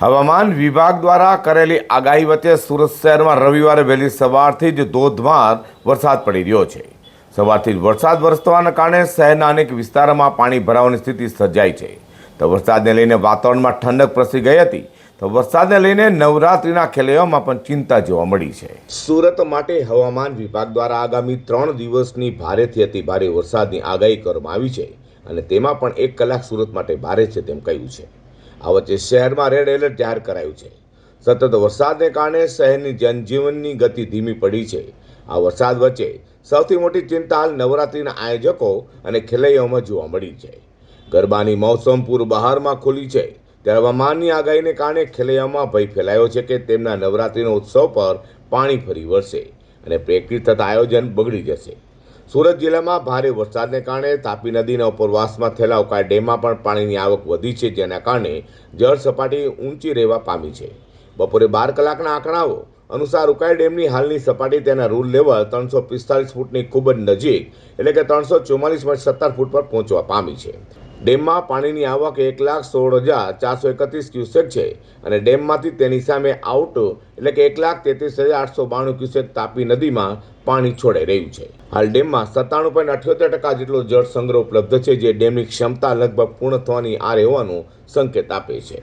હવામાન વિભાગ દ્વારા કરેલી આગાહી વચ્ચે સુરત શહેરમાં રવિવારે વહેલી સવારથી જ ધોધમાર વરસાદ પડી રહ્યો છે. સવારથી જ વરસાદ વરસવાના કારણે શહેરના અનેક વિસ્તારોમાં પાણી ભરાવાની સ્થિતિ સર્જાઈ છે. તો વરસાદને લઈને વાતાવરણમાં ઠંડક પ્રસરી ગઈ હતી. તો વરસાદને લઈને નવરાત્રિના ખેલૈયાઓમાં પણ ચિંતા જોવા મળી છે. સુરત માટે હવામાન વિભાગ દ્વારા આગામી ત્રણ દિવસની ભારેથી અતિ ભારે વરસાદની આગાહી કરવામાં આવી છે અને તેમાં પણ એક કલાક સુરત માટે ભારે છે તેમ કહ્યું છે. આ વચ્ચે શહેરમાં રેડ એલર્ટ જાહેર કરાયું છે. સતત વરસાદને કારણે શહેરની જનજીવનની ગતિ ધીમી પડી છે. આ વરસાદ વચ્ચે સૌથી મોટી ચિંતા હાલ નવરાત્રિના આયોજકો અને ખેલૈયાઓમાં જોવા મળી છે. ગરબાની મોસમ પૂર બહારમાં ખુલી છે. ત્યારે હવામાનની આગાહીને કારણે ખેલૈયાઓમાં ભય ફેલાયો છે કે તેમના નવરાત્રિનો ઉત્સવ પર પાણી ફરી વળશે અને પ્રેક્ટિસ થતા આયોજન બગડી જશે. સુરત જિલ્લામાં ભારે વરસાદને કારણે તાપી નદીના ઉપરવાસમાં થયેલા ઉકાઈ ડેમમાં પણ પાણીની આવક વધી છે, જેના કારણે જળ સપાટી ઊંચી રહેવા પામી છે. બપોરે બાર કલાકના આંકડાઓ અનુસાર ઉકાઈ ડેમની હાલની સપાટી તેના રૂલ લેવલ ત્રણસો પિસ્તાલીસ ફૂટની ખૂબ જ નજીક, એટલે કે ત્રણસો ચુમ્માલીસ પોઈન્ટ સત્તર ફૂટ પર પહોંચવા પામી છે. ડેમમાં પાણીની આવક એક લાખ સોળ હજાર ચારસો એકત્રીસ ક્યુસેક છે અને ડેમમાંથી તેની સામે આઉટ એટલે કે એક લાખ તેત્રીસ હજાર આઠસો બાણું ક્યુસેક તાપી નદીમાં પાણી છોડાઈ રહ્યું છે. હાલ ડેમમાં સત્તાણું પોઈન્ટ અઠ્યોતેર ટકા જેટલો જળ સંગ્રહ ઉપલબ્ધ છે, જે ડેમની ક્ષમતા લગભગ પૂર્ણ થવાની આરે હોવાનું સંકેત આપે છે.